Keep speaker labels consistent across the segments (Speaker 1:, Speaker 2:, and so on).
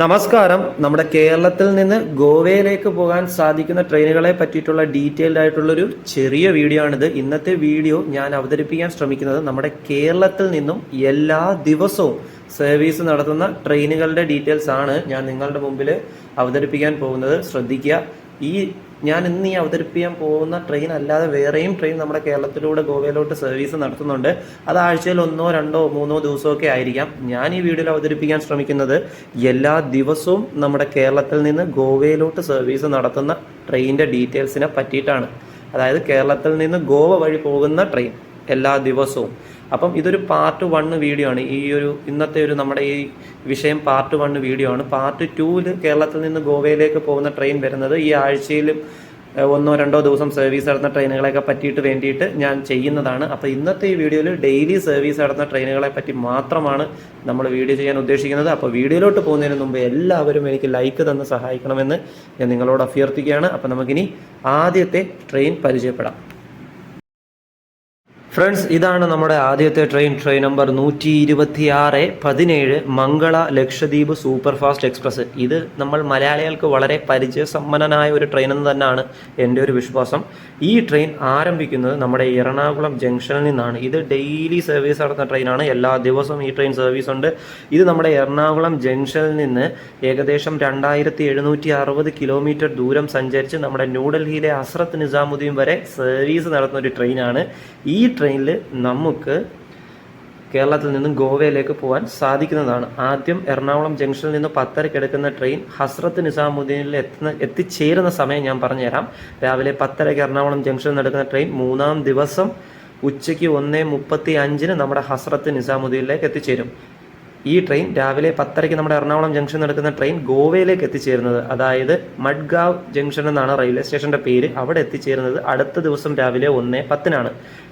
Speaker 1: നമസ്കാരം. നമ്മുടെ കേരളത്തിൽ നിന്ന് ഗോവയിലേക്ക് പോകാൻ സാധിക്കുന്ന ട്രെയിനുകളെ പറ്റിയിട്ടുള്ള ഡീറ്റെയിൽഡ് ആയിട്ടുള്ളൊരു ചെറിയ വീഡിയോ ആണിത്. ഇന്നത്തെ വീഡിയോ ഞാൻ അവതരിപ്പിക്കാൻ ശ്രമിക്കുന്നത് നമ്മുടെ കേരളത്തിൽ നിന്നും എല്ലാ ദിവസവും സർവീസ് നടത്തുന്ന ട്രെയിനുകളുടെ ഡീറ്റെയിൽസ് ആണ് ഞാൻ നിങ്ങളുടെ മുമ്പിൽ അവതരിപ്പിക്കാൻ പോകുന്നത്. ശ്രദ്ധിക്കുക. ഈ ഞാൻ ഇന്ന് ഈ അവതരിപ്പിക്കാൻ പോകുന്ന ട്രെയിൻ അല്ലാതെ വേറെയും ട്രെയിൻ നമ്മുടെ കേരളത്തിലൂടെ ഗോവയിലോട്ട് സർവീസ് നടത്തുന്നുണ്ട്. അത് ആഴ്ചയിൽ ഒന്നോ രണ്ടോ മൂന്നോ ദിവസമൊക്കെ ആയിരിക്കാം. ഞാൻ ഈ വീഡിയോയിൽ അവതരിപ്പിക്കാൻ ശ്രമിക്കുന്നത് എല്ലാ ദിവസവും നമ്മുടെ കേരളത്തിൽ നിന്ന് ഗോവയിലോട്ട് സർവീസ് നടത്തുന്ന ട്രെയിനിന്റെ ഡീറ്റെയിൽസിനെ പറ്റിയിട്ടാണ്. അതായത് കേരളത്തിൽ നിന്ന് ഗോവ വഴി പോകുന്ന ട്രെയിൻ എല്ലാ ദിവസവും. അപ്പം ഇതൊരു പാർട്ട് വണ്ണ് വീഡിയോ ആണ്. ഈ ഒരു ഇന്നത്തെ ഒരു നമ്മുടെ ഈ വിഷയം പാർട്ട് വണ്ണ് വീഡിയോ ആണ്. പാർട്ട് ടൂവിൽ കേരളത്തിൽ നിന്ന് ഗോവയിലേക്ക് പോകുന്ന ട്രെയിൻ വരുന്നത് ഈ ആഴ്ചയിലും ഒന്നോ രണ്ടോ ദിവസം സർവീസ് നടന്ന ട്രെയിനുകളെയൊക്കെ പറ്റിയിട്ട് വേണ്ടിയിട്ട് ഞാൻ ചെയ്യുന്നതാണ്. അപ്പോൾ ഇന്നത്തെ ഈ വീഡിയോയിൽ ഡെയിലി സർവീസ് നടന്ന ട്രെയിനുകളെ പറ്റി മാത്രമാണ് നമ്മൾ വീഡിയോ ചെയ്യാൻ ഉദ്ദേശിക്കുന്നത്. അപ്പോൾ വീഡിയോയിലോട്ട് പോകുന്നതിന് മുമ്പ് എല്ലാവരും എനിക്ക് ലൈക്ക് തന്ന് സഹായിക്കണമെന്ന് ഞാൻ നിങ്ങളോട് അഭ്യർത്ഥിക്കുകയാണ്. അപ്പോൾ നമുക്കിനി ആദ്യത്തെ ട്രെയിൻ പരിചയപ്പെടാം. ഫ്രണ്ട്സ് ഇതാണ് നമ്മുടെ ആദ്യത്തെ ട്രെയിൻ. ട്രെയിൻ നമ്പർ നൂറ്റി ഇരുപത്തി ആറ് പതിനേഴ് Mangala Lakshadweep super fast express. ഇത് നമ്മൾ മലയാളികൾക്ക് വളരെ പരിചയസമ്പന്നനായ ഒരു ട്രെയിൻ എന്ന് തന്നെയാണ് എന്റെ ഒരു വിശ്വാസം. ഈ ട്രെയിൻ ആരംഭിക്കുന്നത് നമ്മുടെ എറണാകുളം ജംഗ്ഷനിൽ നിന്നാണ്. ഇത് ഡെയിലി സർവീസ് നടത്തുന്ന ട്രെയിനാണ്. എല്ലാ ദിവസവും ഈ ട്രെയിൻ സർവീസ് ഉണ്ട്. ഇത് നമ്മുടെ എറണാകുളം ജംഗ്ഷനിൽ നിന്ന് ഏകദേശം രണ്ടായിരത്തി എഴുന്നൂറ്റി അറുപത് കിലോമീറ്റർ ദൂരം സഞ്ചരിച്ച് നമ്മുടെ ന്യൂഡൽഹിയിലെ അസ്രത്ത് നിസാമുദ്ദീൻ വരെ സർവീസ് നടത്തുന്ന ഒരു ട്രെയിനാണ്. ഈ ട്രെയിനിൽ നമുക്ക് കേരളത്തിൽ നിന്നും ഗോവയിലേക്ക് പോകാൻ സാധിക്കുന്നതാണ്. ആദ്യം എറണാകുളം ജംഗ്ഷനിൽ നിന്ന് പത്തരയ്ക്ക് എടുക്കുന്ന ട്രെയിൻ ഹസ്രത്ത് നിസാമുദ്ദീനിൽ എത്തുന്ന എത്തിച്ചേരുന്ന സമയം ഞാൻ പറഞ്ഞുതരാം. രാവിലെ പത്തരയ്ക്ക് എറണാകുളം ജംഗ്ഷനിൽ നിന്ന് എടുക്കുന്ന ട്രെയിൻ മൂന്നാം ദിവസം ഉച്ചയ്ക്ക് ഒന്ന് മുപ്പത്തി അഞ്ചിന് നമ്മുടെ ഹസ്രത്ത് നിസാമുദ്ദീനിലേക്ക് എത്തിച്ചേരും. ഈ ട്രെയിൻ രാവിലെ പത്തരയ്ക്ക് നമ്മുടെ എറണാകുളം ജംഗ്ഷനിൽ നടക്കുന്ന ട്രെയിൻ ഗോവയിലേക്ക് എത്തിച്ചേരുന്നത്. അതായത് മഡ്ഗാവ് ജംഗ്ഷൻ എന്നാണ് റെയിൽവേ സ്റ്റേഷന്റെ പേര്. അവിടെ എത്തിച്ചേരുന്നത് അടുത്ത ദിവസം രാവിലെ ഒന്ന് പത്തിനാണ്.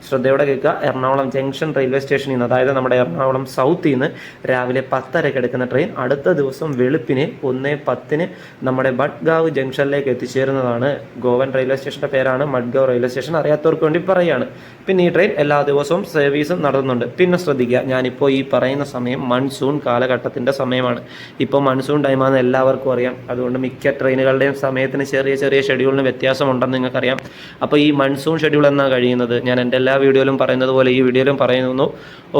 Speaker 1: ശ്രദ്ധയോടെ കേൾക്കുക. എറണാകുളം ജംഗ്ഷൻ റെയിൽവേ സ്റ്റേഷനിൽ നിന്ന് അതായത് നമ്മുടെ എറണാകുളം സൗത്തിൽ നിന്ന് രാവിലെ പത്തരയ്ക്ക് എടുക്കുന്ന ട്രെയിൻ അടുത്ത ദിവസം വെളുപ്പിന് ഒന്ന് പത്തിന് നമ്മുടെ ബഡ്ഗാവ് ജംഗ്ഷനിലേക്ക് എത്തിച്ചേരുന്നതാണ്. ഗോവൻ റെയിൽവേ സ്റ്റേഷന്റെ പേരാണ് മഡ്ഗാവ് റെയിൽവേ സ്റ്റേഷൻ. അറിയാത്തവർക്ക് വേണ്ടി പറയുകയാണ് പിന്നെ ഈ ട്രെയിൻ എല്ലാ ദിവസവും സർവീസും നടത്തുന്നുണ്ട്. പിന്നെ ശ്രദ്ധിക്കുക ഞാനിപ്പോൾ ഈ പറയുന്ന സമയം മൺസൂൺ കാലഘട്ടത്തിന്റെ സമയമാണ്. ഇപ്പോൾ മൺസൂൺ ടൈമാണെന്ന് എല്ലാവർക്കും അറിയാം. അതുകൊണ്ട് മിക്ക ട്രെയിനുകളുടെയും സമയത്തിന് ചെറിയ ചെറിയ ഷെഡ്യൂളിന് വ്യത്യാസമുണ്ടെന്ന് നിങ്ങൾക്കറിയാം. അപ്പോൾ ഈ മൺസൂൺ ഷെഡ്യൂൾ എന്നാണ് കഴിയുന്നത്? ഞാൻ എന്റെ എല്ലാ വീഡിയോയിലും പറയുന്നത് പോലെ ഈ വീഡിയോയിലും പറയുന്നു.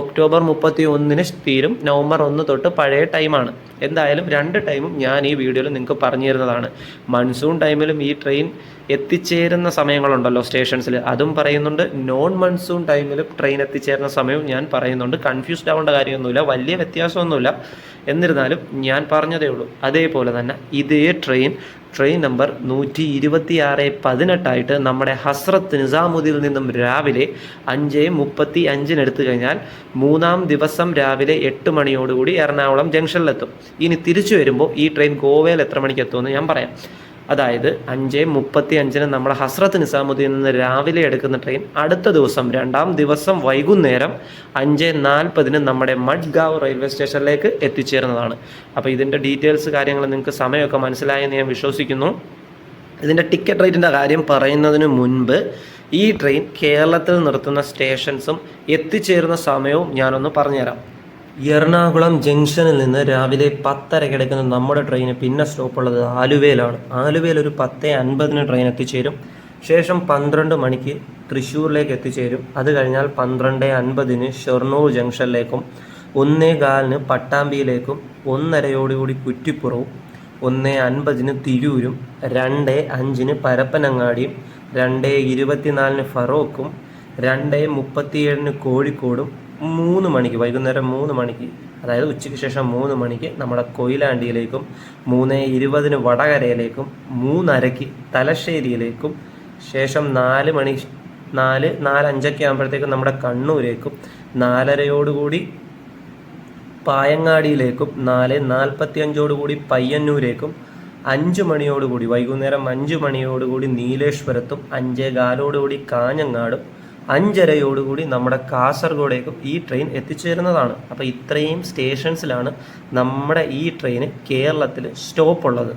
Speaker 1: ഒക്ടോബർ മുപ്പത്തി ഒന്നിന് തീരും നവംബർ ഒന്ന് തൊട്ട് പഴയ ടൈമാണ്. എന്തായാലും രണ്ട് ടൈമും ഞാൻ ഈ വീഡിയോയിൽ നിങ്ങൾക്ക് പറഞ്ഞു തരുന്നതാണ് മൺസൂൺ ടൈമിലും ഈ ട്രെയിൻ എത്തിച്ചേരുന്ന സമയങ്ങളുണ്ടല്ലോ സ്റ്റേഷൻസിൽ. അതും പറയുന്നുണ്ട് നോൺ മൺസൂൺ ടൈമിൽ ട്രെയിൻ എത്തിച്ചേരുന്ന സമയവും ഞാൻ പറയുന്നുണ്ട്. കൺഫ്യൂസ്ഡ് ആവേണ്ട കാര്യമൊന്നുമില്ല വലിയ വ്യത്യാസമൊന്നുമില്ല. എന്നിരുന്നാലും ഞാൻ പറഞ്ഞതേ ഉള്ളൂ അതേപോലെ തന്നെ ഇതേ ട്രെയിൻ ട്രെയിൻ നമ്പർ നൂറ്റി ഇരുപത്തി ആറ് പതിനെട്ടായിട്ട് നമ്മുടെ ഹസ്രത്ത് നിസാമുദ്ദീൽ നിന്നും രാവിലെ അഞ്ച് മുപ്പത്തി അഞ്ചിന് എടുത്തു കഴിഞ്ഞാൽ മൂന്നാം ദിവസം രാവിലെ എട്ട് മണിയോടുകൂടി എറണാകുളം ജംഗ്ഷനിലെത്തും. ഇനി തിരിച്ചു വരുമ്പോൾ ഈ ട്രെയിൻ ഗോവയിൽ എത്ര മണിക്ക് എത്തുമെന്ന് ഞാൻ പറയാം. അതായത് അഞ്ച് മുപ്പത്തി അഞ്ചിന് നമ്മുടെ ഹസ്രത്ത് നിസാമുദ്ദീൻ നിന്ന് രാവിലെ എടുക്കുന്ന ട്രെയിൻ അടുത്ത ദിവസം രണ്ടാം ദിവസം വൈകുന്നേരം അഞ്ച് നാൽപ്പതിന് നമ്മുടെ മഡ്ഗാവ് റെയിൽവേ സ്റ്റേഷനിലേക്ക് എത്തിച്ചേരുന്നതാണ് അപ്പോൾ ഇതിന്റെ ഡീറ്റെയിൽസ് കാര്യങ്ങൾ നിങ്ങൾക്ക് സമയമൊക്കെ മനസ്സിലായെന്ന് ഞാൻ വിശ്വസിക്കുന്നു. ഇതിന്റെ ടിക്കറ്റ് റേറ്റിന്റെ കാര്യം പറയുന്നതിന് മുൻപ് ഈ ട്രെയിൻ കേരളത്തിൽ നിർത്തുന്ന സ്റ്റേഷൻസും എത്തിച്ചേരുന്ന സമയവും ഞാനൊന്ന് പറഞ്ഞുതരാം. എറണാകുളം ജംഗ്ഷനിൽ നിന്ന് രാവിലെ പത്തരയ്ക്ക് എടുക്കുന്ന നമ്മുടെ ട്രെയിന് പിന്നെ സ്റ്റോപ്പുള്ളത് ആലുവയിലാണ്. ആലുവയിൽ ഒരു പത്ത് അൻപതിന് ട്രെയിൻ എത്തിച്ചേരും. ശേഷം പന്ത്രണ്ട് മണിക്ക് തൃശ്ശൂരിലേക്ക് എത്തിച്ചേരും. അത് കഴിഞ്ഞാൽ പന്ത്രണ്ട് അൻപതിന് ഷൊർണൂർ ജംഗ്ഷനിലേക്കും ഒന്നേ കാലിന് പട്ടാമ്പിയിലേക്കും ഒന്നരയോടുകൂടി കുറ്റിപ്പുറവും ഒന്ന് അൻപതിന് തിരൂരും രണ്ട് അഞ്ചിന് പരപ്പനങ്ങാടിയും രണ്ട് ഇരുപത്തിനാലിന് ഫറോക്കും രണ്ട് മുപ്പത്തിയേഴിന് കോഴിക്കോടും മൂന്ന് മണിക്ക് വൈകുന്നേരം മൂന്ന് മണിക്ക് അതായത് ഉച്ചയ്ക്ക് ശേഷം മൂന്ന് മണിക്ക് നമ്മുടെ കൊയിലാണ്ടിയിലേക്കും മൂന്ന് ഇരുപതിന് വടകരയിലേക്കും മൂന്നരയ്ക്ക് തലശ്ശേരിയിലേക്കും ശേഷം നാല് മണി നാല് നാലഞ്ചൊക്കെ ആകുമ്പോഴത്തേക്കും നമ്മുടെ കണ്ണൂരേക്കും നാലരയോടുകൂടി പായങ്ങാടിയിലേക്കും നാല് നാൽപ്പത്തി അഞ്ചോടുകൂടി പയ്യന്നൂരേക്കും അഞ്ച് മണിയോടുകൂടി വൈകുന്നേരം അഞ്ച് മണിയോടുകൂടി നീലേശ്വരത്തും അഞ്ചേ കാലോടുകൂടി കാഞ്ഞങ്ങാടും അഞ്ചരയോടുകൂടി നമ്മുടെ കാസർഗോഡേക്കും ഈ ട്രെയിൻ എത്തിച്ചേരുന്നതാണ്. അപ്പോൾ ഇത്രയും സ്റ്റേഷൻസിലാണ് നമ്മുടെ ഈ ട്രെയിന് കേരളത്തിൽ സ്റ്റോപ്പ് ഉള്ളത്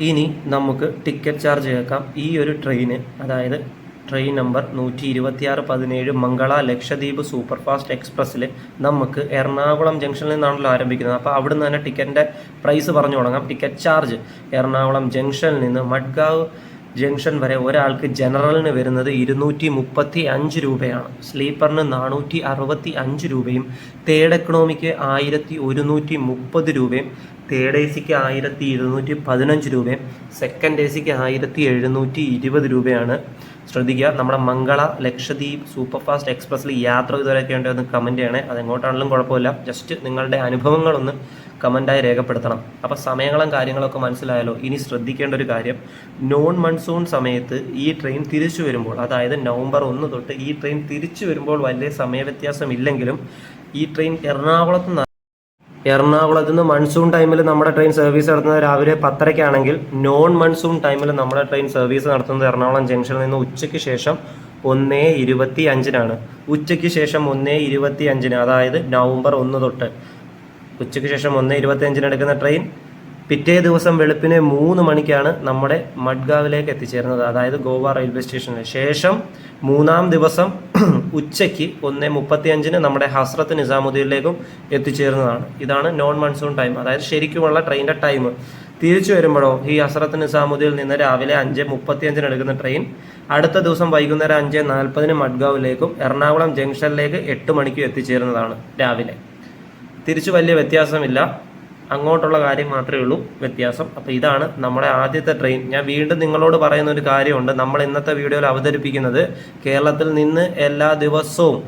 Speaker 1: ഇനി നമുക്ക് ടിക്കറ്റ് ചാർജ് കേൾക്കാം. ഈ ഒരു ട്രെയിന് അതായത് ട്രെയിൻ നമ്പർ നൂറ്റി ഇരുപത്തിയാറ് പതിനേഴ് മംഗള ലക്ഷദ്വീപ് സൂപ്പർഫാസ്റ്റ് എക്സ്പ്രസ്സിൽ നമുക്ക് എറണാകുളം ജംഗ്ഷനിൽ നിന്നാണല്ലോ ആരംഭിക്കുന്നത്. അപ്പോൾ അവിടുന്ന് തന്നെ ടിക്കറ്റിന്റെ പ്രൈസ് പറഞ്ഞു തുടങ്ങാം. ടിക്കറ്റ് ചാർജ് എറണാകുളം ജംഗ്ഷനിൽ നിന്ന് മഡ്ഗാവ് ജംഗ്ഷൻ വരെ ഒരാൾക്ക് ജനറലിന് വരുന്നത് ഇരുന്നൂറ്റി മുപ്പത്തി അഞ്ച് രൂപയാണ്. സ്ലീപ്പറിന് നാനൂറ്റി അറുപത്തി അഞ്ച് രൂപയും തേർഡ് എക്കണോമിക്ക് ആയിരത്തി ഒരുന്നൂറ്റി മുപ്പത് രൂപയും തേർഡ് എ സിക്ക് ആയിരത്തി ഇരുന്നൂറ്റി പതിനഞ്ച് രൂപയും സെക്കൻഡ് എ സിക്ക് ആയിരത്തി എഴുന്നൂറ്റി ഇരുപത് രൂപയാണ്. ശ്രദ്ധിക്കുക. നമ്മുടെ മംഗള ലക്ഷദ്വീപ് സൂപ്പർ ഫാസ്റ്റ് എക്സ്പ്രസ്സിൽ യാത്ര ഇതുവരെയൊക്കെ ഉണ്ടെന്ന് കമന്റ് ചെയ്യണേ. അതെങ്ങോട്ടാണെങ്കിലും കുഴപ്പമില്ല. ജസ്റ്റ് നിങ്ങളുടെ അനുഭവങ്ങളൊന്ന് കമന്റായി രേഖപ്പെടുത്തണം. അപ്പോൾ സമയങ്ങളും കാര്യങ്ങളൊക്കെ മനസ്സിലായാലോ ഇനി ശ്രദ്ധിക്കേണ്ട ഒരു കാര്യം. നോൺ മൺസൂൺ സമയത്ത് ഈ ട്രെയിൻ തിരിച്ചു വരുമ്പോൾ അതായത് നവംബർ ഒന്ന് തൊട്ട് ഈ ട്രെയിൻ തിരിച്ചു വരുമ്പോൾ വലിയ സമയവ്യത്യാസം ഇല്ലെങ്കിലും ഈ ട്രെയിൻ എറണാകുളത്ത് എറണാകുളത്ത് നിന്ന് മൺസൂൺ ടൈമിൽ നമ്മുടെ ട്രെയിൻ സർവീസ് നടത്തുന്നത് രാവിലെ പത്തരയ്ക്കാണെങ്കിൽ നോൺ മൺസൂൺ ടൈമിൽ നമ്മുടെ ട്രെയിൻ സർവീസ് നടത്തുന്നത് എറണാകുളം ജംഗ്ഷനിൽ നിന്ന് ഉച്ചയ്ക്ക് ശേഷം ഒന്നേ ഇരുപത്തി അഞ്ചിനാണ് ഉച്ചയ്ക്ക് ശേഷം ഒന്നേ ഇരുപത്തി അഞ്ചിന് അതായത് നവംബർ ഒന്ന് തൊട്ട് ഉച്ചയ്ക്ക് ശേഷം ഒന്നേ ഇരുപത്തി അഞ്ചിന് എടുക്കുന്ന ട്രെയിൻ പിറ്റേ ദിവസം വെളുപ്പിന് മൂന്ന് മണിക്കാണ് നമ്മുടെ മഡ്ഗാവിലേക്ക് എത്തിച്ചേർന്നത് അതായത് ഗോവ റെയിൽവേ സ്റ്റേഷനിൽ. ശേഷം മൂന്നാം ദിവസം ഉച്ചയ്ക്ക് ഒന്ന് മുപ്പത്തി അഞ്ചിന് നമ്മുടെ ഹസ്രത്ത് നിസാമുദ്ദീനിലേക്കും എത്തിച്ചേരുന്നതാണ്. ഇതാണ് നോൺ മൺസൂൺ ടൈം. അതായത് ശരിക്കുമുള്ള ട്രെയിനിന്റെ ടൈം. തിരിച്ചു വരുമ്പോഴോ ഈ ഹസ്രത്ത് നിസാമുദ്ദീനിൽ നിന്ന് രാവിലെ അഞ്ച് മുപ്പത്തി അഞ്ചിന് എടുക്കുന്ന ട്രെയിൻ അടുത്ത ദിവസം വൈകുന്നേരം അഞ്ച് നാൽപ്പതിന് മഡ്ഗാവിലേക്കും എറണാകുളം ജംഗ്ഷനിലേക്ക് എട്ട് മണിക്കും എത്തിച്ചേരുന്നതാണ് രാവിലെ. തിരിച്ചു വലിയ വ്യത്യാസമില്ല. അങ്ങോട്ടുള്ള കാര്യം മാത്രമേ ഉള്ളൂ വ്യത്യാസം. അപ്പോൾ ഇതാണ് നമ്മുടെ ആദ്യത്തെ ട്രെയിൻ ഞാൻ വീണ്ടും നിങ്ങളോട് പറയുന്ന ഒരു കാര്യമുണ്ട്. നമ്മൾ ഇന്നത്തെ വീഡിയോയിൽ അവതരിപ്പിക്കുന്നത് കേരളത്തിൽ നിന്ന് എല്ലാ ദിവസവും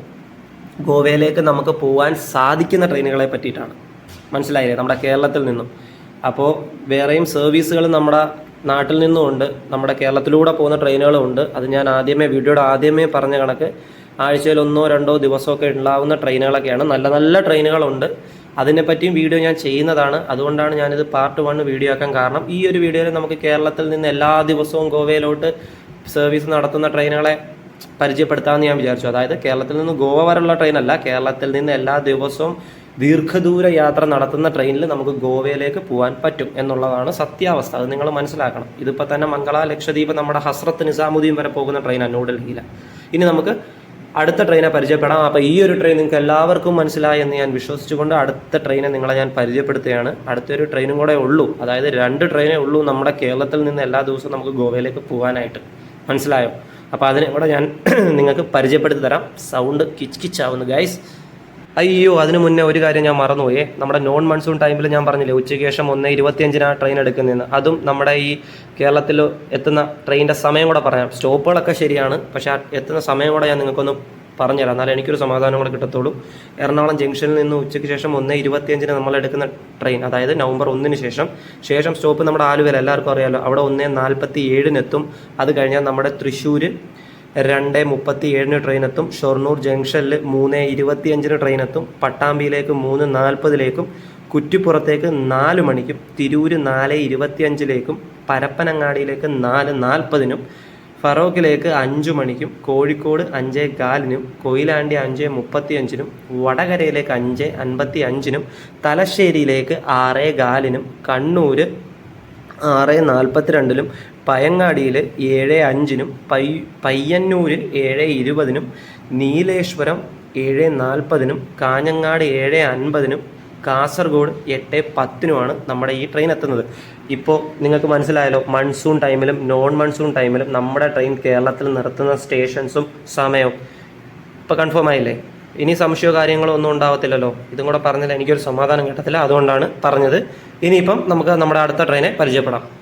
Speaker 1: ഗോവയിലേക്ക് നമുക്ക് പോകാൻ സാധിക്കുന്ന ട്രെയിനുകളെ പറ്റിയിട്ടാണ്. മനസ്സിലായില്ലേ? നമ്മുടെ കേരളത്തിൽ നിന്നും. അപ്പോൾ വേറെയും സർവീസുകൾ നമ്മുടെ നാട്ടിൽ നിന്നും ഉണ്ട്. നമ്മുടെ കേരളത്തിലൂടെ പോകുന്ന ട്രെയിനുകളും ഉണ്ട്. അത് ഞാൻ ആദ്യമേ വീഡിയോയുടെ ആദ്യമേ പറഞ്ഞ കണക്ക് ആഴ്ചയിൽ ഒന്നോ രണ്ടോ ദിവസമൊക്കെ ഉണ്ടാവുന്ന ട്രെയിനുകളൊക്കെയാണ് നല്ല നല്ല ട്രെയിനുകളുണ്ട് അതിനെപ്പറ്റിയും വീഡിയോ ഞാൻ ചെയ്യുന്നതാണ്. അതുകൊണ്ടാണ് ഞാനിത് പാർട്ട് വൺ വീഡിയോ ആക്കാൻ കാരണം. ഈ ഒരു വീഡിയോയിൽ നമുക്ക് കേരളത്തിൽ നിന്ന് എല്ലാ ദിവസവും ഗോവയിലോട്ട് സർവീസ് നടത്തുന്ന ട്രെയിനുകളെ പരിചയപ്പെടുത്താമെന്ന് ഞാൻ വിചാരിച്ചു. അതായത് കേരളത്തിൽ നിന്ന് ഗോവ വരെയുള്ള ട്രെയിനല്ല കേരളത്തിൽ നിന്ന് എല്ലാ ദിവസവും ദീർഘദൂര യാത്ര നടത്തുന്ന ട്രെയിനിൽ നമുക്ക് ഗോവയിലേക്ക് പോകാൻ പറ്റും എന്നുള്ളതാണ് സത്യാവസ്ഥ. അത് നിങ്ങൾ മനസ്സിലാക്കണം. ഇതിപ്പോൾ തന്നെ മംഗള ലക്ഷദ്വീപ് നമ്മുടെ ഹസ്രത്ത് നിസാമുദ്ദീൻ വരെ പോകുന്ന ട്രെയിനാണ് ന്യൂഡൽഹിയിൽ ഇനി നമുക്ക് അടുത്ത ട്രെയിനെ പരിചയപ്പെടാം. അപ്പോൾ ഈ ഒരു ട്രെയിൻ നിങ്ങൾക്ക് എല്ലാവർക്കും മനസ്സിലായി എന്ന് ഞാൻ വിശ്വസിച്ചുകൊണ്ട് അടുത്ത ട്രെയിനെ നിങ്ങളെ ഞാൻ പരിചയപ്പെടുത്തുകയാണ്. അടുത്തൊരു ട്രെയിനും കൂടെ ഉള്ളൂ. അതായത് രണ്ട് ട്രെയിനേ ഉള്ളൂ നമ്മുടെ കേരളത്തിൽ നിന്ന് എല്ലാ ദിവസവും നമുക്ക് ഗോവയിലേക്ക് പോകാനായിട്ട്. മനസ്സിലായോ? അപ്പോൾ അതിനെ കൂടെ ഞാൻ നിങ്ങൾക്ക് പരിചയപ്പെടുത്തി തരാം. സൗണ്ട് കിച്ച് ആവുന്നു ഗൈസ് അയ്യോ അതിനു മുന്നേ ഒരു കാര്യം ഞാൻ മറന്നുപോയേ. നമ്മുടെ നോൺ മൺസൂൺ ടൈമിൽ ഞാൻ പറഞ്ഞില്ലേ ഉച്ചയ്ക്ക് ശേഷം ഒന്ന് ഇരുപത്തിയഞ്ചിനാണ് ട്രെയിൻ എടുക്കുന്നതെന്ന്. അതും നമ്മുടെ ഈ കേരളത്തിൽ എത്തുന്ന ട്രെയിനിന്റെ സമയം കൂടെ പറയാം. സ്റ്റോപ്പുകളൊക്കെ ശരിയാണ് പക്ഷേ എത്തുന്ന സമയം കൂടെ ഞാൻ നിങ്ങൾക്കൊന്ന് പറഞ്ഞുതരാം. എന്നാലും എനിക്കൊരു സമാധാനം കൂടെ കിട്ടത്തുള്ളൂ. എറണാകുളം ജംഗ്ഷനിൽ നിന്ന് ഉച്ചയ്ക്ക് ശേഷം ഒന്ന് ഇരുപത്തിയഞ്ചിന് നമ്മൾ എടുക്കുന്ന ട്രെയിൻ അതായത് നവംബർ ഒന്നിന് ശേഷം. ശേഷം സ്റ്റോപ്പ് നമ്മുടെ ആലുവയിൽ എല്ലാവർക്കും അറിയാമല്ലോ അവിടെ ഒന്ന് നാൽപ്പത്തി ഏഴിനെത്തും അത് കഴിഞ്ഞാൽ നമ്മുടെ തൃശ്ശൂർ രണ്ട് മുപ്പത്തി ഏഴിന് ട്രെയിനെത്തും. ഷൊർണൂർ ജംഗ്ഷനിൽ മൂന്ന് ഇരുപത്തിയഞ്ചിന് ട്രെയിൻ എത്തും പട്ടാമ്പിയിലേക്ക് മൂന്ന് നാൽപ്പതിലേക്കും. കുറ്റിപ്പുറത്തേക്ക് നാല് മണിക്കും. തിരൂർ നാല് ഇരുപത്തിയഞ്ചിലേക്കും. പരപ്പനങ്ങാടിയിലേക്ക് നാല് നാൽപ്പതിനും. ഫറോക്കിലേക്ക് അഞ്ചു മണിക്കും. കോഴിക്കോട് അഞ്ച് കാലിനും. കൊയിലാണ്ടി അഞ്ച് മുപ്പത്തിയഞ്ചിനും. വടകരയിലേക്ക് അഞ്ച് അൻപത്തി അഞ്ചിനും തലശ്ശേരിയിലേക്ക് ആറ് കാലിനും. കണ്ണൂർ ആറ് നാൽപ്പത്തിരണ്ടിലും. പയങ്ങാടിയിൽ ഏഴ് അഞ്ചിനും പൈ പയ്യന്നൂരിൽ ഏഴ് ഇരുപതിനും നീലേശ്വരം ഏഴ് നാൽപ്പതിനും കാഞ്ഞങ്ങാട് ഏഴ് അൻപതിനും കാസർഗോഡ് എട്ട് പത്തിനുമാണ് നമ്മുടെ ഈ ട്രെയിൻ എത്തുന്നത്. ഇപ്പോൾ നിങ്ങൾക്ക് മനസ്സിലായല്ലോ മൺസൂൺ ടൈമിലും നോൺ മൺസൂൺ ടൈമിലും നമ്മുടെ ട്രെയിൻ കേരളത്തിൽ നിർത്തുന്ന സ്റ്റേഷൻസും സമയവും. ഇപ്പോൾ കൺഫേം ആയില്ലേ? ഇനി സംശയമോ കാര്യങ്ങളോ ഒന്നും ഉണ്ടാവത്തില്ലല്ലോ. ഇതും കൂടെ പറഞ്ഞാൽ എനിക്കൊരു സമാധാനം കിട്ടത്തില്ല. അതുകൊണ്ടാണ് പറഞ്ഞത്. ഇനിയിപ്പം നമുക്ക് നമ്മുടെ അടുത്ത ട്രെയിനെ പരിചയപ്പെടാം.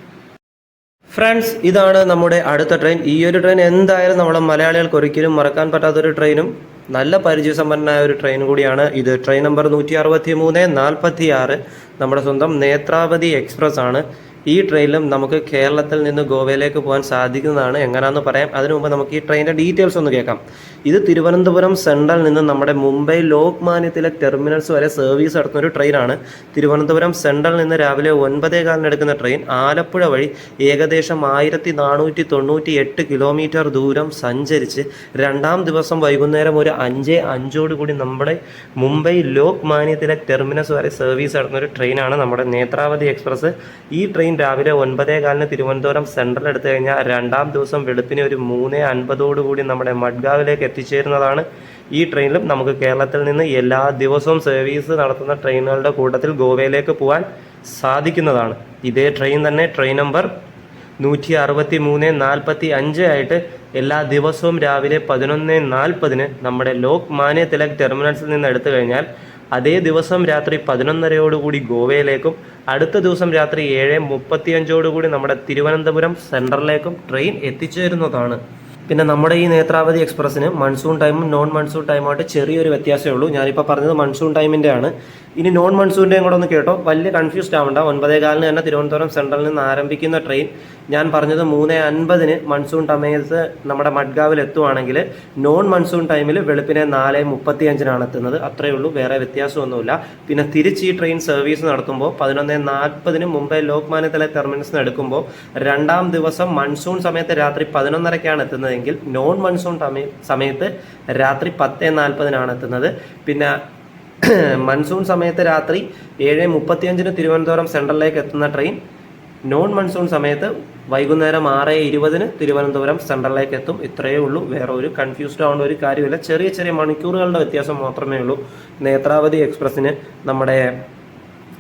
Speaker 1: ഫ്രണ്ട്സ് ഇതാണ് നമ്മുടെ അടുത്ത ട്രെയിൻ ഈ ഒരു ട്രെയിൻ എന്തായാലും നമ്മുടെ മലയാളികൾക്ക് ഒരിക്കലും മറക്കാൻ പറ്റാത്തൊരു ട്രെയിനും നല്ല പരിചയസമ്പന്നനായ ഒരു ട്രെയിൻ കൂടിയാണ് ഇത്. ട്രെയിൻ നമ്പർ നൂറ്റി അറുപത്തി മൂന്ന് നാൽപ്പത്തി ആറ് നമ്മുടെ സ്വന്തം നേത്രാവതി എക്സ്പ്രസ് ആണ്. ഈ ട്രെയിനിലും നമുക്ക് കേരളത്തിൽ നിന്ന് ഗോവയിലേക്ക് പോകാൻ സാധിക്കുന്നതാണ്. എങ്ങനെയാണെന്ന് പറയാം? അതിനു മുമ്പ് നമുക്ക് ഈ ട്രെയിനിന്റെ ഡീറ്റെയിൽസ് ഒന്ന് കേൾക്കാം. ഇത് തിരുവനന്തപുരം സെൻട്രൽ നിന്ന് നമ്മുടെ മുംബൈ ലോക്മാന്യത്തിലെ ടെർമിനൽസ് വരെ സർവീസ് നടത്തുന്ന ഒരു ട്രെയിനാണ് തിരുവനന്തപുരം സെൻട്രൽ നിന്ന് രാവിലെ ഒൻപതേ കാലിന് എടുക്കുന്ന ട്രെയിൻ ആലപ്പുഴ വഴി ഏകദേശം ആയിരത്തി നാനൂറ്റി തൊണ്ണൂറ്റി എട്ട് കിലോമീറ്റർ ദൂരം സഞ്ചരിച്ച് രണ്ടാം ദിവസം വൈകുന്നേരം ഒരു അഞ്ച് അഞ്ചോട് കൂടി നമ്മുടെ മുംബൈ ലോക്മാന്യത്തിലെ ടെർമിനസ് വരെ സർവീസ് നടത്തുന്ന ഒരു ട്രെയിനാണ് നമ്മുടെ നേത്രാവതി എക്സ്പ്രസ് ഈ ട്രെയിൻ രാവിലെ ഒൻപതേ കാലിന് തിരുവനന്തപുരം സെൻട്രൽ എടുത്തു കഴിഞ്ഞാൽ രണ്ടാം ദിവസം വെളുപ്പിന് ഒരു മൂന്ന് അൻപതോടുകൂടി നമ്മുടെ മഡ്ഗാവിലേക്ക് എത്തിച്ചേരുന്നതാണ്. ഈ ട്രെയിനിലും നമുക്ക് കേരളത്തിൽ നിന്ന് എല്ലാ ദിവസവും സർവീസ് നടത്തുന്ന ട്രെയിനുകളുടെ കൂട്ടത്തിൽ ഗോവയിലേക്ക് പോകാൻ സാധിക്കുന്നതാണ്. ഇതേ ട്രെയിൻ തന്നെ ട്രെയിൻ നമ്പർ നൂറ്റി അറുപത്തി മൂന്ന് നാൽപ്പത്തി അഞ്ച് ആയിട്ട് എല്ലാ ദിവസവും രാവിലെ പതിനൊന്ന് നാൽപ്പതിന് നമ്മുടെ ലോക് മാന്യ തിലക് ടെർമിനൽസിൽ നിന്ന് എടുത്തു കഴിഞ്ഞാൽ അതേ ദിവസം രാത്രി പതിനൊന്നരയോടുകൂടി ഗോവയിലേക്കും അടുത്ത ദിവസം രാത്രി ഏഴ് മുപ്പത്തിയഞ്ചോടുകൂടി നമ്മുടെ തിരുവനന്തപുരം സെൻട്രലിലേക്കും ട്രെയിൻ എത്തിച്ചേരുന്നതാണ്. പിന്നെ നമ്മുടെ ഈ നേത്രാവതി എക്സ്പ്രസ്സിന് മൺസൂൺ ടൈമും നോൺ മൺസൂൺ ടൈമായിട്ട് ചെറിയൊരു വ്യത്യാസമേ ഉള്ളൂ. ഞാനിപ്പോൾ പറഞ്ഞത് മൺസൂൺ ടൈമിന്റെ ആണ് ഇനി നോൺ മൺസൂണിന്റെയും കൂടെ ഒന്ന് കേട്ടോ. വലിയ കൺഫ്യൂസ്ഡ് ആവണ്ട. ഒൻപതേ കാലിന് തന്നെ തിരുവനന്തപുരം സെൻട്രലിൽ നിന്ന് ആരംഭിക്കുന്ന ട്രെയിൻ ഞാൻ പറഞ്ഞത് മൂന്ന് അൻപതിന് മൺസൂൺ സമയത്ത് നമ്മുടെ മഡ്ഗാവിൽ എത്തുവാണെങ്കിൽ നോൺ മൺസൂൺ ടൈമിൽ വെളുപ്പിനെ നാല് മുപ്പത്തി അഞ്ചിനാണ് എത്തുന്നത്. അത്രയേ ഉള്ളൂ. വേറെ വ്യത്യാസമൊന്നുമില്ല. പിന്നെ തിരിച്ച് ഈ ട്രെയിൻ സർവീസ് നടത്തുമ്പോൾ പതിനൊന്ന് നാൽപ്പതിന് മുംബൈ ലോക്മാന്യ തിലക് ടെർമിനൽസിൽ നിന്ന് എടുക്കുമ്പോൾ രണ്ടാം ദിവസം മൺസൂൺ സമയത്ത് രാത്രി പതിനൊന്നരക്കാണ് എത്തുന്നതെങ്കിൽ നോൺ മൺസൂൺ സമയ- സമയത്ത് രാത്രി പത്ത് നാൽപ്പതിനാണ് എത്തുന്നത്. പിന്നെ മൺസൂൺ സമയത്ത് രാത്രി ഏഴ് മുപ്പത്തിയഞ്ചിന് തിരുവനന്തപുരം സെൻട്രലിലേക്ക് എത്തുന്ന ട്രെയിൻ നോൺ മൺസൂൺ സമയത്ത് വൈകുന്നേരം ആറ് ഇരുപതിന് തിരുവനന്തപുരം സെൻട്രലിലേക്ക് എത്തും. ഇത്രയേ ഉള്ളൂ. വേറെ ഒരു കൺഫ്യൂസ്ഡ് ആവേണ്ട ഒരു കാര്യമില്ല. ചെറിയ ചെറിയ മണിക്കൂറുകളുടെ വ്യത്യാസം മാത്രമേ ഉള്ളൂ. നേത്രാവതി എക്സ്പ്രസ്സിന് നമ്മുടെ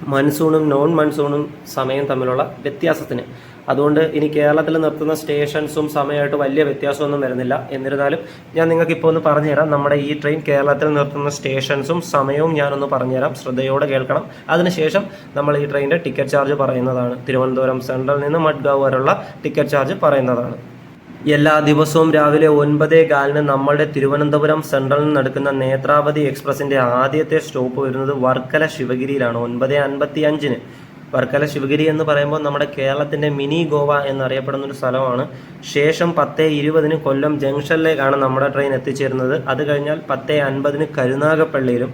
Speaker 1: മൺസൂണും നോൺ മൺസൂണും സമയം തമ്മിലുള്ള വ്യത്യാസത്തിന്. അതുകൊണ്ട് ഇനി കേരളത്തിൽ നിർത്തുന്ന സ്റ്റേഷൻസും സമയമായിട്ട് വലിയ വ്യത്യാസമൊന്നും വരുന്നില്ല. എന്നിരുന്നാലും ഞാൻ നിങ്ങൾക്ക് ഇപ്പോൾ ഒന്ന് പറഞ്ഞുതരാം. നമ്മുടെ ഈ ട്രെയിൻ കേരളത്തിൽ നിർത്തുന്ന സ്റ്റേഷൻസും സമയവും ഞാനൊന്ന് പറഞ്ഞുതരാം. ശ്രദ്ധയോടെ കേൾക്കണം. അതിനുശേഷം നമ്മൾ ഈ ട്രെയിനിന്റെ ടിക്കറ്റ് ചാർജ് പറയുന്നതാണ്. തിരുവനന്തപുരം സെൻട്രൽ നിന്ന് മഡ്ഗാവ് വരെയുള്ള ടിക്കറ്റ് ചാർജ് പറയുന്നതാണ്. എല്ലാ ദിവസവും രാവിലെ ഒൻപതേ കാലിന് നമ്മളുടെ തിരുവനന്തപുരം സെൻട്രലിൽ നിന്ന് നടക്കുന്ന നേത്രാവതി എക്സ്പ്രസിന്റെ ആദ്യത്തെ സ്റ്റോപ്പ് വരുന്നത് വർക്കല ശിവഗിരിയിലാണ്. ഒൻപത് അൻപത്തി അഞ്ചിന് വർക്കല ശിവഗിരി എന്ന് പറയുമ്പോൾ നമ്മുടെ കേരളത്തിന്റെ മിനി ഗോവ എന്നറിയപ്പെടുന്ന ഒരു സ്ഥലമാണ്. ശേഷം പത്ത് ഇരുപതിന് കൊല്ലം ജംഗ്ഷനിലേക്കാണ് നമ്മുടെ ട്രെയിൻ എത്തിച്ചേരുന്നത്. അത് കഴിഞ്ഞാൽ പത്ത് അൻപതിന് കരുനാഗപ്പള്ളിയിലും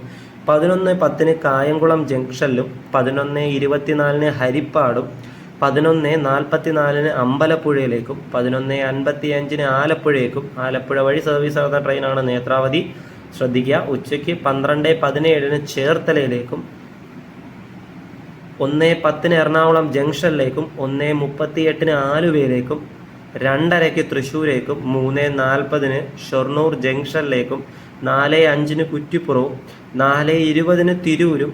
Speaker 1: പതിനൊന്ന് പത്തിന് കായംകുളം ജംഗ്ഷനിലും പതിനൊന്ന് ഇരുപത്തിനാലിന് ഹരിപ്പാടും പതിനൊന്ന് നാൽപ്പത്തിനാലിന് അമ്പലപ്പുഴയിലേക്കും പതിനൊന്ന് അൻപത്തി അഞ്ചിന് ആലപ്പുഴയേക്കും. ആലപ്പുഴ വഴി സർവീസ് നടന്ന ട്രെയിനാണ് നേത്രാവതി. ശ്രദ്ധിക്കുക ഉച്ചയ്ക്ക് പന്ത്രണ്ട് പതിനേഴിന് ചേർത്തലയിലേക്കും ഒന്ന് പത്തിന് എറണാകുളം ജംഗ്ഷനിലേക്കും ഒന്ന് മുപ്പത്തിയെട്ടിന് ആലുവയിലേക്കും രണ്ടരയ്ക്ക് തൃശ്ശൂരേക്കും മൂന്ന് നാൽപ്പതിന് ഷൊർണൂർ ജംഗ്ഷനിലേക്കും നാല് അഞ്ചിന് കുറ്റിപ്പുറവും നാല് ഇരുപതിന് തിരൂരും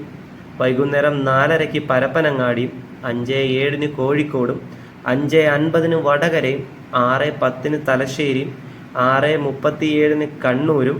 Speaker 1: വൈകുന്നേരം നാലരയ്ക്ക് പരപ്പനങ്ങാടിയും അഞ്ച് ഏഴിന് കോഴിക്കോടും അഞ്ച് അൻപതിന് വടകരയും ആറ് പത്തിന് തലശ്ശേരിയും ആറ് മുപ്പത്തിയേഴിന് കണ്ണൂരും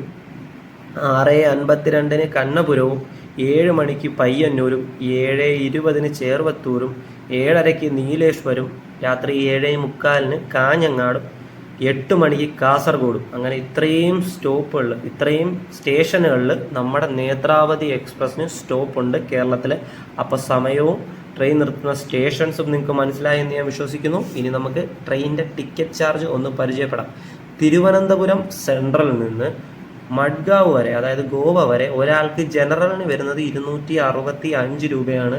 Speaker 1: ആറ് അൻപത്തിരണ്ടിന് കണ്ണപുരവും ഏഴ് മണിക്ക് പയ്യന്നൂരും ഏഴ് ഇരുപതിന് ചേർവത്തൂരും ഏഴരയ്ക്ക് നീലേശ്വരും രാത്രി ഏഴ് മുക്കാലിന് കാഞ്ഞങ്ങാടും എട്ട് മണിക്ക് കാസർഗോഡും. അങ്ങനെ ഇത്രയും സ്റ്റോപ്പുകളിൽ ഇത്രയും സ്റ്റേഷനുകളിൽ നമ്മുടെ നേത്രാവതി എക്സ്പ്രസ്സിന് സ്റ്റോപ്പുണ്ട് കേരളത്തിൽ അപ്പോൾ സമയവും ട്രെയിൻ നിർത്തുന്ന സ്റ്റേഷൻസും നിങ്ങൾക്ക് മനസ്സിലായി എന്ന് ഞാൻ വിശ്വസിക്കുന്നു. ഇനി നമുക്ക് ട്രെയിനിന്റെ ടിക്കറ്റ് ചാർജ് ഒന്ന് പരിചയപ്പെടാം. തിരുവനന്തപുരം സെൻട്രലിൽ നിന്ന് മഡ്ഗാവ് വരെ അതായത് ഗോവ വരെ ഒരാൾക്ക് ജനറലിന് വരുന്നത് ഇരുന്നൂറ്റി അറുപത്തി അഞ്ച് രൂപയാണ്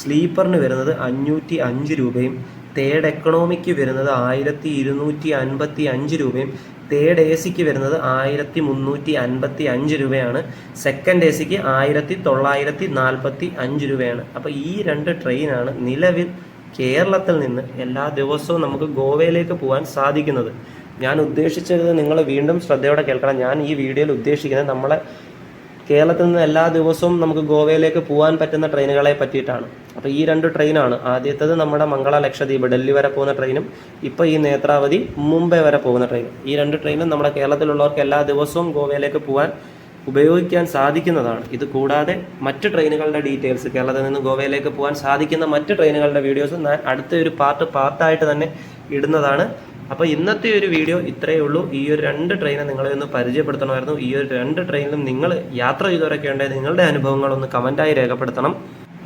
Speaker 1: സ്ലീപ്പറിന് വരുന്നത് അഞ്ഞൂറ്റി അഞ്ച് രൂപയും തേർഡ് എക്കണോമിക്ക് വരുന്നത് ആയിരത്തി ഇരുന്നൂറ്റി അൻപത്തി അഞ്ച് രൂപയും തേർഡ് എ സിക്ക് വരുന്നത് ആയിരത്തി മുന്നൂറ്റി അൻപത്തി അഞ്ച് രൂപയാണ് സെക്കൻഡ് എ സിക്ക് ആയിരത്തി തൊള്ളായിരത്തി നാൽപ്പത്തി അഞ്ച് രൂപയാണ്. അപ്പോൾ ഈ രണ്ട് ട്രെയിനാണ് നിലവിൽ കേരളത്തിൽ നിന്ന് എല്ലാ ദിവസവും നമുക്ക് ഗോവയിലേക്ക് പോകാൻ സാധിക്കുന്നത്. ഞാൻ ഉദ്ദേശിച്ചത് നിങ്ങൾ വീണ്ടും ശ്രദ്ധയോടെ കേൾക്കണം. ഞാൻ ഈ വീഡിയോയിൽ ഉദ്ദേശിക്കുന്നത് നമ്മളെ കേരളത്തിൽ നിന്ന് എല്ലാ ദിവസവും നമുക്ക് ഗോവയിലേക്ക് പോകാൻ പറ്റുന്ന ട്രെയിനുകളെ പറ്റിയിട്ടാണ്. അപ്പോൾ ഈ രണ്ട് ട്രെയിനാണ്. ആദ്യത്തേത് നമ്മുടെ മംഗള ലക്ഷദ്വീപ് ഡൽഹി വരെ പോകുന്ന ട്രെയിനും ഇപ്പോൾ ഈ നേത്രാവതി മുംബൈ വരെ പോകുന്ന ട്രെയിനും. ഈ രണ്ട് ട്രെയിനും നമ്മുടെ കേരളത്തിലുള്ളവർക്ക് എല്ലാ ദിവസവും ഗോവയിലേക്ക് പോകാൻ ഉപയോഗിക്കാൻ സാധിക്കുന്നതാണ്. ഇത് കൂടാതെ മറ്റ് ട്രെയിനുകളുടെ ഡീറ്റെയിൽസ് കേരളത്തിൽ നിന്ന് ഗോവയിലേക്ക് പോകാൻ സാധിക്കുന്ന മറ്റ് ട്രെയിനുകളുടെ വീഡിയോസ് ഞാൻ അടുത്ത ഒരു പാർട്ട് പാർട്ടായിട്ട് തന്നെ ഇടുന്നതാണ്. അപ്പോൾ ഇന്നത്തെ ഒരു വീഡിയോ ഇത്രയേ ഉള്ളൂ. ഈ ഒരു രണ്ട് ട്രെയിനെ നിങ്ങളെ ഒന്ന് പരിചയപ്പെടുത്തണമായിരുന്നു. ഈ ഒരു രണ്ട് ട്രെയിനിലും നിങ്ങൾ യാത്ര ചെയ്തവരൊക്കെ ഉണ്ടെങ്കിൽ നിങ്ങളുടെ അനുഭവങ്ങൾ അനുഭവങ്ങളൊന്ന് കമന്റായി രേഖപ്പെടുത്തണം.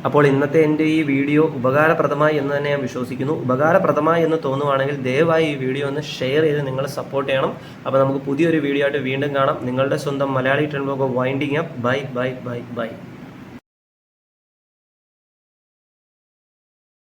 Speaker 1: അപ്പോൾ ഇന്നത്തെ എന്റെ ഈ വീഡിയോ ഉപകാരപ്രദമായി എന്ന് തന്നെ ഞാൻ വിശ്വസിക്കുന്നു. ഉപകാരപ്രദമായി എന്ന് തോന്നുവാണെങ്കിൽ ദയവായി ഈ വീഡിയോ ഒന്ന് ഷെയർ ചെയ്ത് നിങ്ങൾ സപ്പോർട്ട് ചെയ്യണം. അപ്പോൾ നമുക്ക് പുതിയൊരു വീഡിയോ ആയിട്ട് വീണ്ടും കാണാം. നിങ്ങളുടെ സ്വന്തം Malayali blog winding up bye bye bye bye